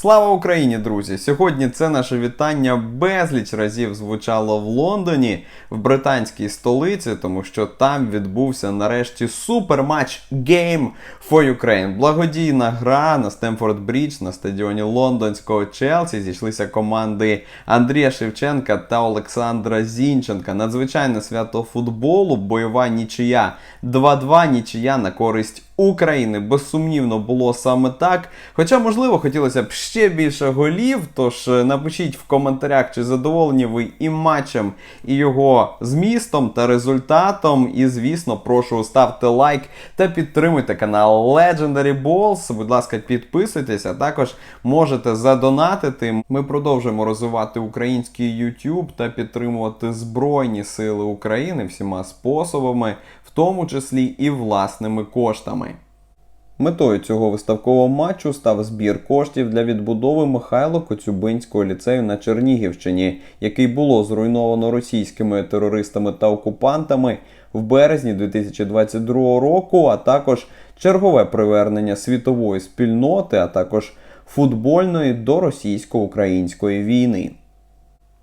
Слава Україні, друзі! Сьогодні це наше вітання безліч разів звучало в Лондоні, в британській столиці, тому що там відбувся нарешті суперматч Game for Ukraine. Благодійна гра на Стемфорд Брідж на стадіоні лондонського Челсі зійшлися команди Андрія Шевченка та Олександра Зінченка. Надзвичайне свято футболу, бойова нічия 2-2, нічия на користь України. Безсумнівно було саме так. Хоча, можливо, хотілося б ще більше голів. Тож е, напишіть в коментарях, чи задоволені ви і матчем, і його змістом та результатом. І, звісно, прошу ставте лайк та підтримуйте канал Legendary Balls. Будь ласка, підписуйтесь, а також можете задонатити. Ми продовжуємо розвивати український YouTube та підтримувати Збройні Сили України всіма способами, в тому числі і власними коштами. Метою цього виставкового матчу став збір коштів для відбудови Михайло Коцюбинського ліцею на Чернігівщині, який було зруйновано російськими терористами та окупантами в березні 2022 року, а також чергове привернення світової спільноти, а також футбольної до російсько-української війни.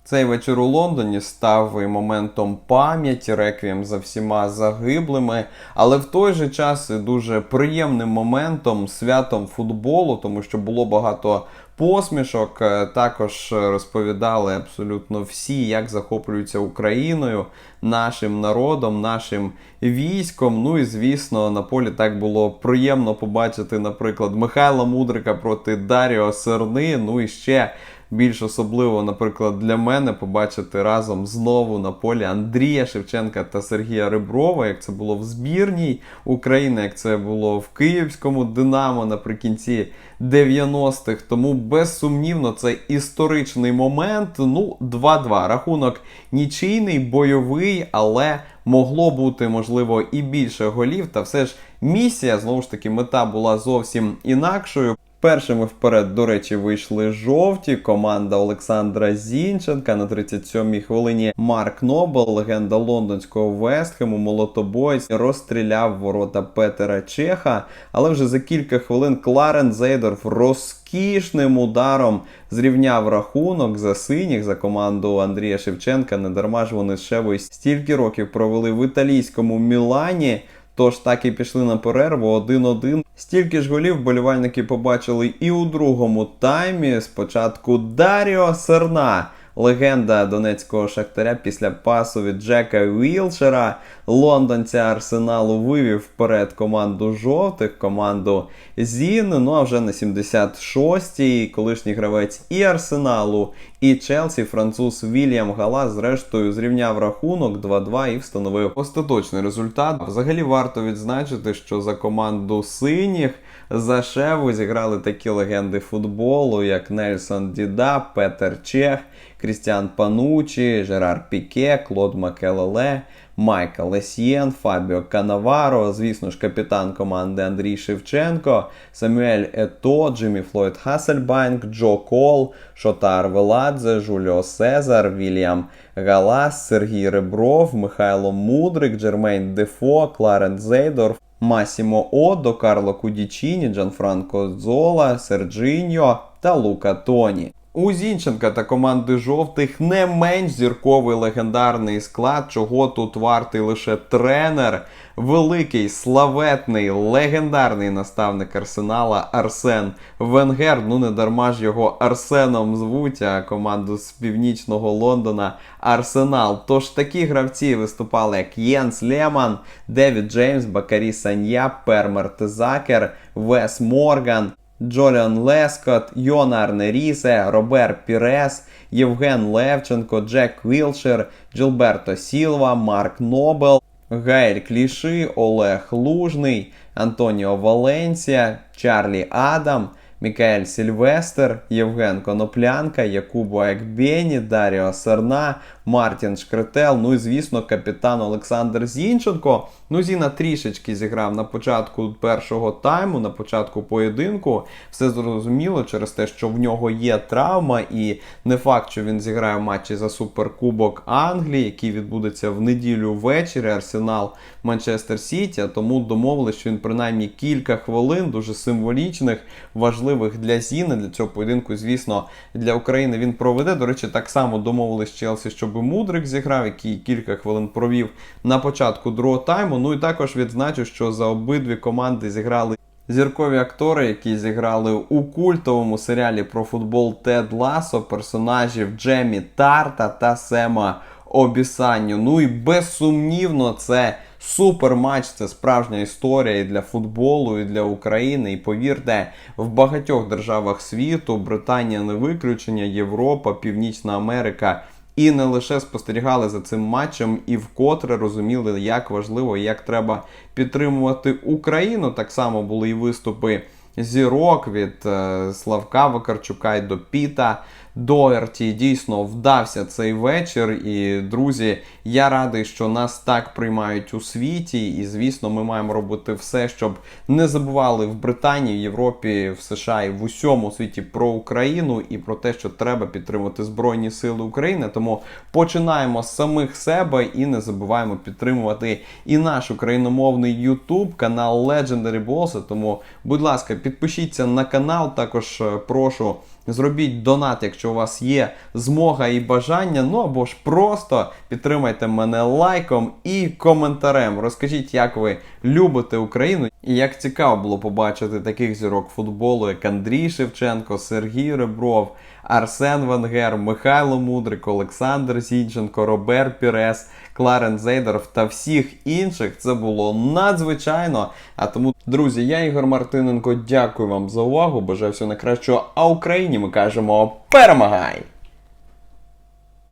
Цей вечір у Лондоні став і моментом пам'яті, реквієм за всіма загиблими, але в той же час і дуже приємним моментом, святом футболу, тому що було багато посмішок. Е, Також розповідали абсолютно всі, як захоплюються Україною, нашим народом, нашим військом. Ну і звісно, на полі так було приємно побачити, наприклад, Михайла Мудрика проти Даріо Серни. Ну і ще більш особливо, наприклад, для мене побачити разом знову на полі Андрія Шевченка та Сергія Реброва, як це було в збірній України, як це було в Київському Динамо наприкінці 90-х. Тому безсумнівно це історичний момент. Ну, 2-2. Рахунок нічийний, бойовий, але могло бути можливо і більше голів. Та все ж місія знову ж таки мета була зовсім інакшою. Першими вперед, до речі, вийшли жовті. Команда Олександра Зінченка на 37-й хвилині. Марк Нобел, легенда лондонського Вестхему, молотобойць, розстріляв ворота Петера Чеха. Але вже за кілька хвилин Кларен Зейдорф розкішним ударом зрівняв рахунок за синіх за команду Андрія Шевченка. Недарма ж вони з Шевою стільки років провели в італійському Мілані. Тож так і пішли на перерву 1-1. Стільки ж голів болівальники побачили і у другому таймі. Спочатку Даріо Серна. Легенда донецького шахтаря після пасу від Джека Вілшера. Лондонця Арсеналу вивів вперед команду жовтих, команду Зін. Ну а вже на 76-й колишній гравець і Арсеналу, і Челсі, француз Вільям Гала, зрештою зрівняв рахунок 2-2 і встановив остаточний результат. Взагалі варто відзначити, що за команду синіх за Шеву зіграли такі легенди футболу, як Нельсон Діда, Петер Чех, Крістіан Панучі, Жерар Піке, Клод Макелеле. Майка Лесьєн, Фабіо Канаваро, звісно ж, капітан команди Андрій Шевченко, Самюель Ето, Джиммі Флойд Хассельбанк, Джо Кол, Шотар Веладзе, Жуліо Сезар, Вільям Галас, Сергій Ребров, Михайло Мудрик, Джермейн Дефо, Кларен Зейдорф, Масімо Одо, Карло Кудічіні, Джанфранко Зола, Серджиньо та Лука Тоні. У Зінченка та команди жовтих не менш зірковий легендарний склад, чого тут вартий лише тренер, великий, славетний, легендарний наставник арсенала Арсен Венгер. Ну не дарма ж його Арсеном звуть, а команду з північного Лондона Арсенал. Тож такі гравці виступали як Єнс Леман, Девід Джеймс, Бакарі Санья, Пер Мертезакер, Вес Морган. Джоліан Лескот, Йона Арнерісе, Робер Пірес, Євген Левченко, Джек Вілшер, Джилберто Сілва, Марк Нобел, Гайль Кліши, Олег Лужний, Антоніо Валенсія, Чарлі Адам, Мікаель Сільвестер, Євген Коноплянка, Якубо Екбєні, Даріо Серна, Мартін Шкретел, ну і звісно, капітан Олександр Зінченко. Ну, Зіна трішечки зіграв на початку першого тайму, на початку поєдинку. Все зрозуміло через те, що в нього є травма, і не факт, що він зіграє в матчі за Суперкубок Англії, який відбудеться в неділю ввечері. Арсенал Манчестер Сіті. Тому домовились, що він принаймні кілька хвилин, дуже символічних, важливих важливих для Зіни, для цього поєдинку, звісно, для України він проведе. До речі, так само домовились Челсі, щоб Мудрик зіграв, який кілька хвилин провів на початку другого тайму. Ну і також відзначу, що за обидві команди зіграли Зіркові актори, які зіграли у культовому серіалі про футбол Тед Ласо, персонажів Джемі Тарта та Сема Обісанню. Ну і безсумнівно, це супер матч, це справжня історія і для футболу, і для України. І повірте, в багатьох державах світу Британія не виключення, Європа, Північна Америка. І не лише спостерігали за цим матчем, і вкотре розуміли, як важливо як треба підтримувати Україну. Так само були і виступи зірок від е, Славка Вакарчука й до Піта Доерті. Дійсно вдався цей вечір. І друзі, я радий, що нас так приймають у світі. І звісно, ми маємо робити все, щоб не забували в Британії, в Європі, в США і в усьому світі про Україну і про те, що треба підтримувати Збройні Сили України. Тому починаємо з самих себе і не забуваємо підтримувати і наш україномовний YouTube, канал Legendary Balls. Тому, будь ласка, підпишіться на канал. Також е, прошу. Зробіть донат, якщо у вас є змога і бажання. Ну або ж просто підтримайте мене лайком і коментарем. Розкажіть, як ви любите Україну, і як цікаво було побачити таких зірок футболу, як Андрій Шевченко, Сергій Ребров, Арсен Венгер, Михайло Мудрик, Олександр Зінченко, Робер Пірес, Кларен Зейдеров та всіх інших. Це було надзвичайно. А тому, друзі, я Ігор Мартиненко. Дякую вам за увагу. Бажаю всього найкращого. А Україні ми кажемо перемагай!